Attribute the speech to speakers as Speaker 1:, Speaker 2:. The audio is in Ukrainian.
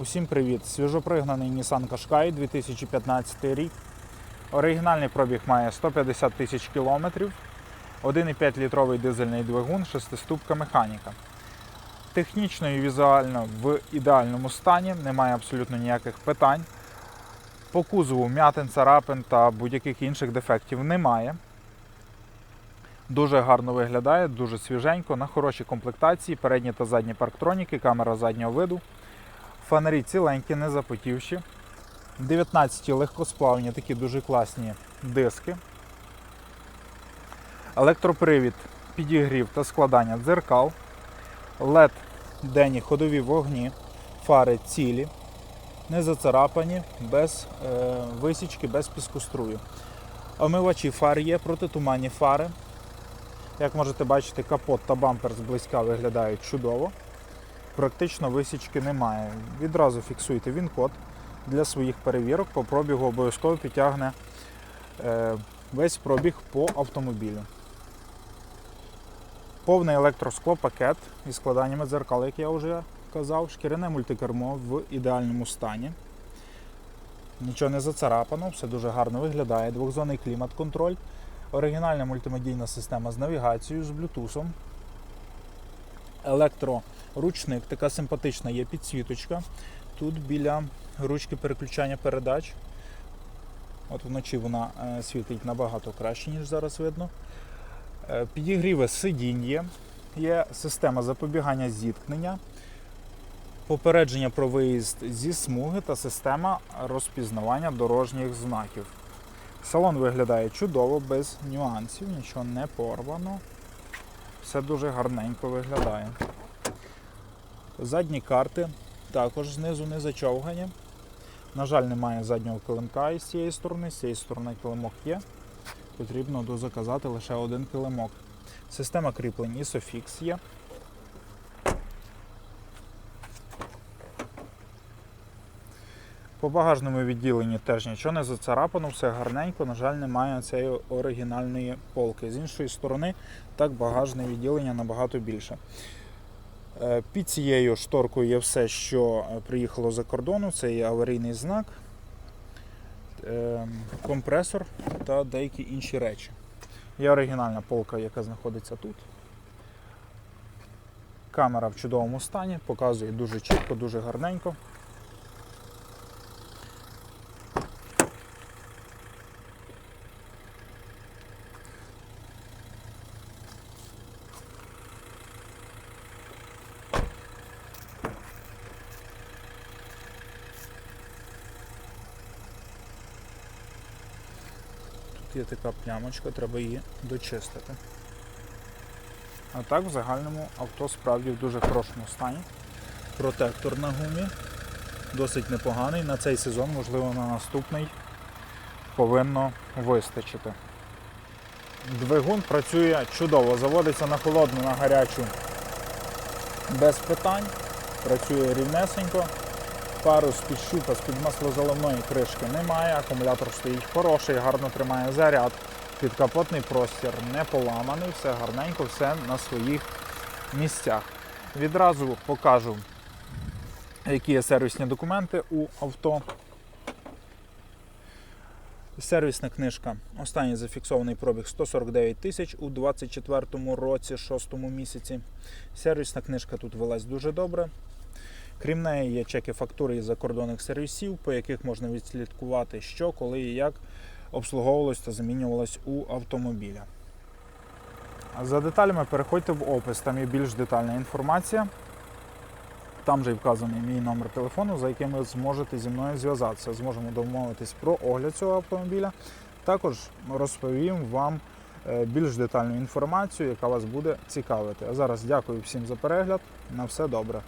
Speaker 1: Усім привіт! Свіжопригнаний Nissan Qashqai 2015 рік. Оригінальний пробіг має 150 тисяч кілометрів, 1,5 літровий дизельний двигун, шестиступка механіка. Технічно і візуально в ідеальному стані, немає абсолютно ніяких питань. По кузову м'ятин, царапин та будь-яких інших дефектів немає. Дуже гарно виглядає, дуже свіженько, на хорошій комплектації, передні та задні парктроніки, камера заднього виду. Фонарі ціленькі, не запотівші. 19 легкосплавні, такі дуже класні диски. Електропривід, підігрів та складання дзеркал. LED денні ходові вогні, фари цілі, не зацарапані, без е, висічки, без піскострую. Омивачі фар є, протитуманні фари. Як можете бачити, капот та бампер зблизька виглядають чудово. Практично висічки немає. Відразу фіксуйте він-код для своїх перевірок. По пробігу обов'язково підтягне е, весь пробіг по автомобілю. Повний електросклопакет із складаннями дзеркал, як я вже казав, шкіряне мультикермо в ідеальному стані. Нічого не зацарапано, все дуже гарно виглядає. Двохзонний клімат-контроль, оригінальна мультимедійна система з навігацією, з Bluetooth. Електроручник, така симпатична є підсвіточка. Тут біля ручки переключання передач. От вночі вона е, світить набагато краще, ніж зараз видно. Е, Підігріве сидінь є. Є система запобігання зіткнення, попередження про виїзд зі смуги та система розпізнавання дорожніх знаків. Салон виглядає чудово, без нюансів, нічого не порвано. Все дуже гарненько виглядає. Задні карти також знизу не зачовгані. На жаль, немає заднього килимка із цієї сторони, з цієї сторони килимок є. Потрібно дозаказати лише один килимок. Система кріплень Isofix є. По багажному відділенні теж нічого не зацарапано, все гарненько. На жаль, немає цієї оригінальної полки. З іншої сторони, так багажне відділення набагато більше. Е, Під цією шторкою є все, що е, приїхало за кордону. Це є аварійний знак, е, компресор та деякі інші речі. Є оригінальна полка, яка знаходиться тут. Камера в чудовому стані, показує дуже чітко, дуже гарненько. Тут є така плямочка, треба її дочистити. А так, в загальному авто справді в дуже хорошому стані. Протектор на гумі досить непоганий. На цей сезон, можливо, на наступний повинно вистачити. Двигун працює чудово, заводиться на холодну, на гарячу без питань. Працює рівнесенько. Пару з-під щупа, з-під маслозаливної кришки немає, акумулятор стоїть хороший, гарно тримає заряд. Підкапотний простір не поламаний, все гарненько, все на своїх місцях. Відразу покажу, які є сервісні документи у авто. Сервісна книжка. Останній зафіксований пробіг 149 тисяч у 2024 році, 6 місяці. Сервісна книжка тут велась дуже добре. Крім неї, є чеки фактури із закордонних сервісів, по яких можна відслідкувати, що, коли і як обслуговувалось та замінювалось у автомобіля. За деталями переходьте в опис, там є більш детальна інформація. Там же і вказаний мій номер телефону, за яким ви зможете зі мною зв'язатися. Зможемо домовитись про огляд цього автомобіля. Також розповім вам е, більш детальну інформацію, яка вас буде цікавити. А зараз дякую всім за перегляд. На все добре.